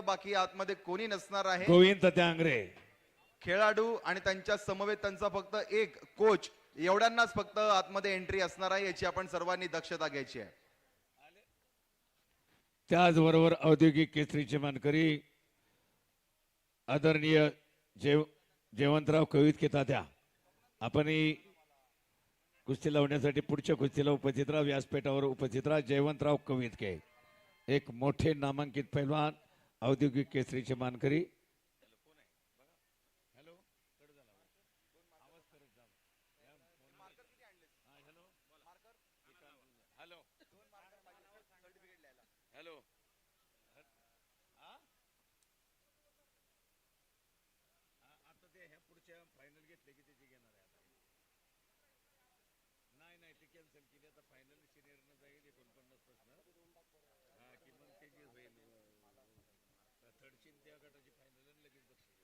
बाकी आतमध्ये कोणी नसणार आहे. गोविंद त्याआंग्रे खेळाडू आणि त्यांच्या समवेत त्यांचा फक्त एक कोच एवढ्यांनाच फक्त आतमध्ये एंट्री असणार आहे याची आपण सर्वांनी दक्षता घ्यायची आहे. त्याचबरोबर औद्योगिक केसरीचे मानकरी आदरणीय जेव जयवंतराव कवित तात्या आपणही कुस्ती लावण्यासाठी पुढच्या कुस्तीला उपस्थित राहा व्यासपीठावर उपस्थित राहा. जयवंतराव कवित के एक मोठे नामांकित पैलवान. औद्योगिक केसरीचे मानकरी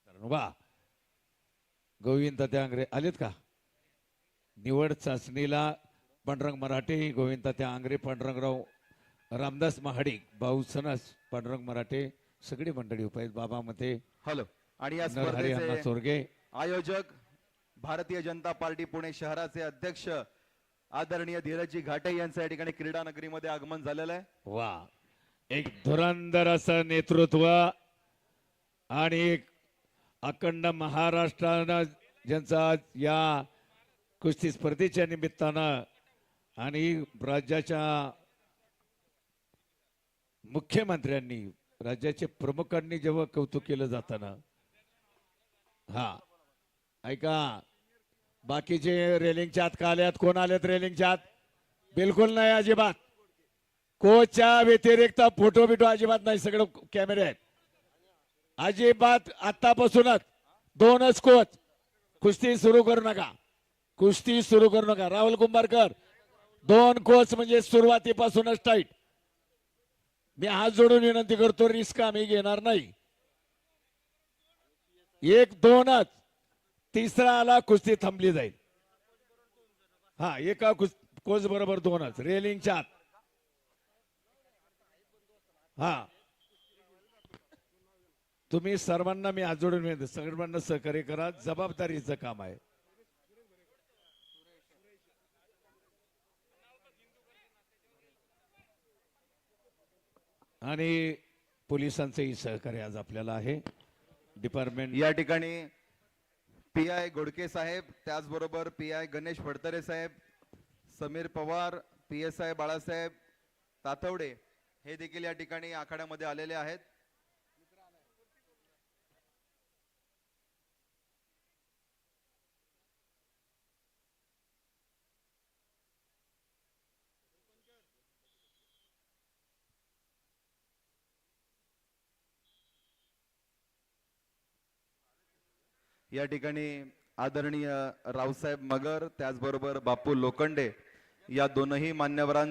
वा गोविंद त्याआंग्रे आलेत का? निवड चाचणीला पांडुरंग मराठे गोविंद त्या आंग्रे पांडुरंगराव रामदास महाडिक भाऊ सनस पांडुरंग मराठे सगळी मंडळी उपस्थित बाबा मते. हॅलो. आणि या स्पर्धेचे चोरगे आयोजक भारतीय जनता पार्टी पुणे शहराचे अध्यक्ष आदरणीय धीरजी घाटे यांचं या ठिकाणी क्रीडा नगरीमध्ये आगमन झालेलं आहे. वा. एक धुरंदर असं नेतृत्व आणि एक अखंड महाराष्ट्रानं ज्यांचा आज या कुस्ती स्पर्धेच्या निमित्तानं आणि राज्याच्या मुख्यमंत्र्यांनी राज्याचे प्रमुखांनी जेव्हा कौतुक केलं जाताना हा ऐका बाकीचे रेलिंगच्या आत का आल्यात कोण आलेत रेलिंगच्या आत? बिलकुल नाही अजिबात. कोचच्या व्यतिरिक्त फोटो बिटो अजिबात नाही सगळं कॅमेरे आहेत. अजिबात आतापासूनच दोनच कोच. कुस्ती सुरू करू नका. कुस्ती सुरू करू नका. राहुल कुंभारकर दोन कोच म्हणजे सुरुवातीपासूनच टाईट. मी हात जोडून विनंती करतो रिस्क आम्ही घेणार नाही. एक दोनच. तिसरा आला कुस्ती थांबली जाईल. हा एका कोच बरोबर दोनच. रेलिंगच्या आत. हा. तुम्ही सर्वांना मी आजोडून जोडून विनंती सर्वांना सहकार्य करा. जबाबदारीचं काम आहे. आणि पोलिसांचंही सहकार्य आज आपल्याला आहे. डिपार्टमेंट या ठिकाणी पी आय गोडके साहेब त्याचबरोबर P I Ganesh Phadtare Saheb Sameer Pawar P S I Balasaheb Tatwade हे देखील या ठिकाणी आखाड्यामध्ये आलेले आहेत. या ठिकाणी आदरणीय रावसाहेब मगर त्याचबरोबर बापू लोखंडे या दोनही मान्यवरां